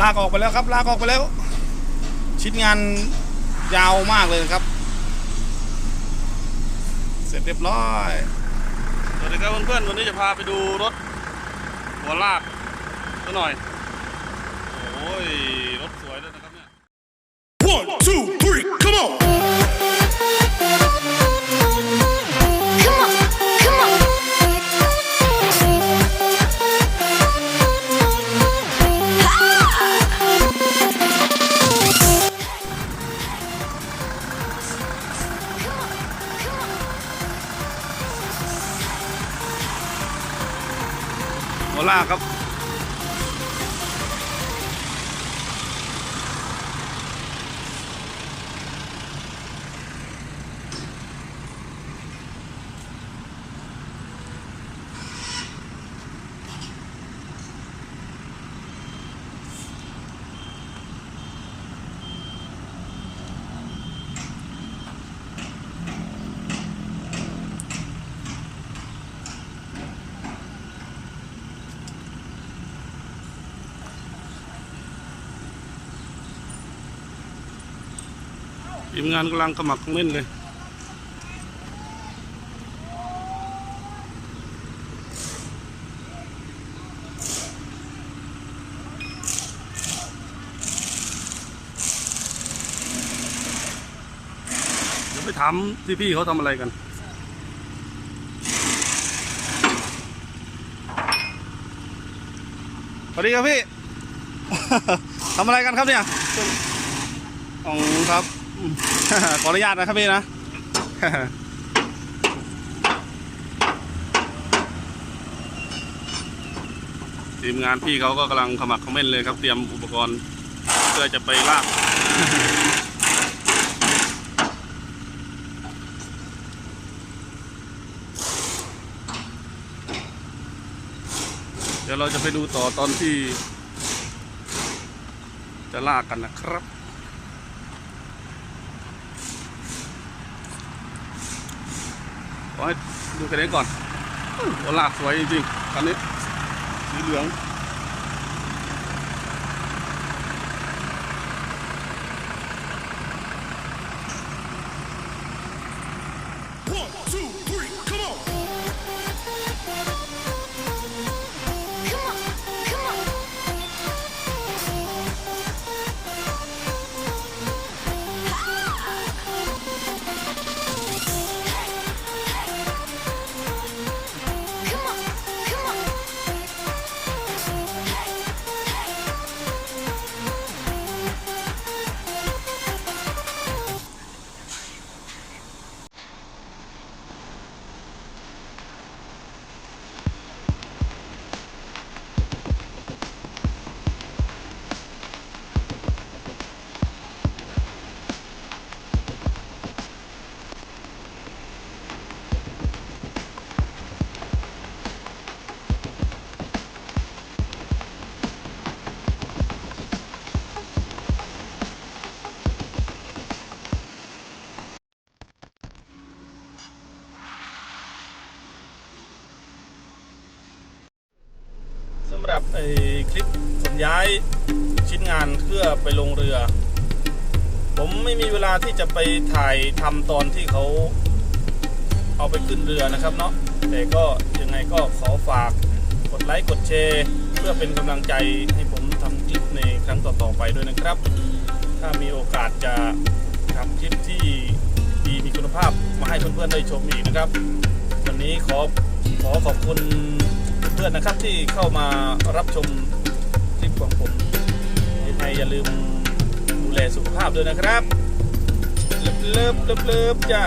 ลากออกไปแล้วครับ ลากออกไปแล้ว ชิ้นงานยาวมากเลยครับ เสร็จเรียบร้อยสวัสดีครับเพื่อนๆวันนี้จะพาไปดูรถหัวลากสักหน่อย โอ้ย รถสวยเลยนะครับเนี่ย one two three come on หัวลากครับ ทีมงานกำลังขมักเขม้นเลย เดี๋ยวไปถามที่พี่เขาทำอะไรกันสวัสดีครับพี่ ทำอะไรกันครับเนี่ยอ๋อครับอืม ขออนุญาตนะครับพี่นะ ทีมงานพี่เขาก็กำลังขมักขม้นเลยครับ เตรียมอุปกรณ์เพื่อจะไปลากเดี๋ยวเราจะไปดูต่อตอนที่ จะลากกันนะครับ ขอให้ดูกันนี้ก่อนโอลาสวยจริงๆคันนี้สีเหลืองำหรับไอคลิปขนย้ายชิ้นงานเพื่อไปลงเรือ ผมไม่มีเวลาที่จะไปถ่ายทำตอนที่เขาเอาไปขึ้นเรือนะครับเนาะแต่ก็ยังไงก็ขอฝากกดไลค์กดแชร์เพื่อเป็นกำลังใจให้ผมทำคลิปในครั้งต่อๆไปด้วยนะครับ ถ้ามีโอกาสจะทำคลิปที่ดีมีคุณภาพมาให้เพื่อนๆได้ชมอีกนะครับ วันนี้ขอขอขอบคุณ พื่อนๆนะครับที่เข้ามารับชมคลิปของผมยังไงอย่าลืมดูแลสุขภาพด้วยนะครับเลิฟเลิฟเลิฟเลิฟจ้า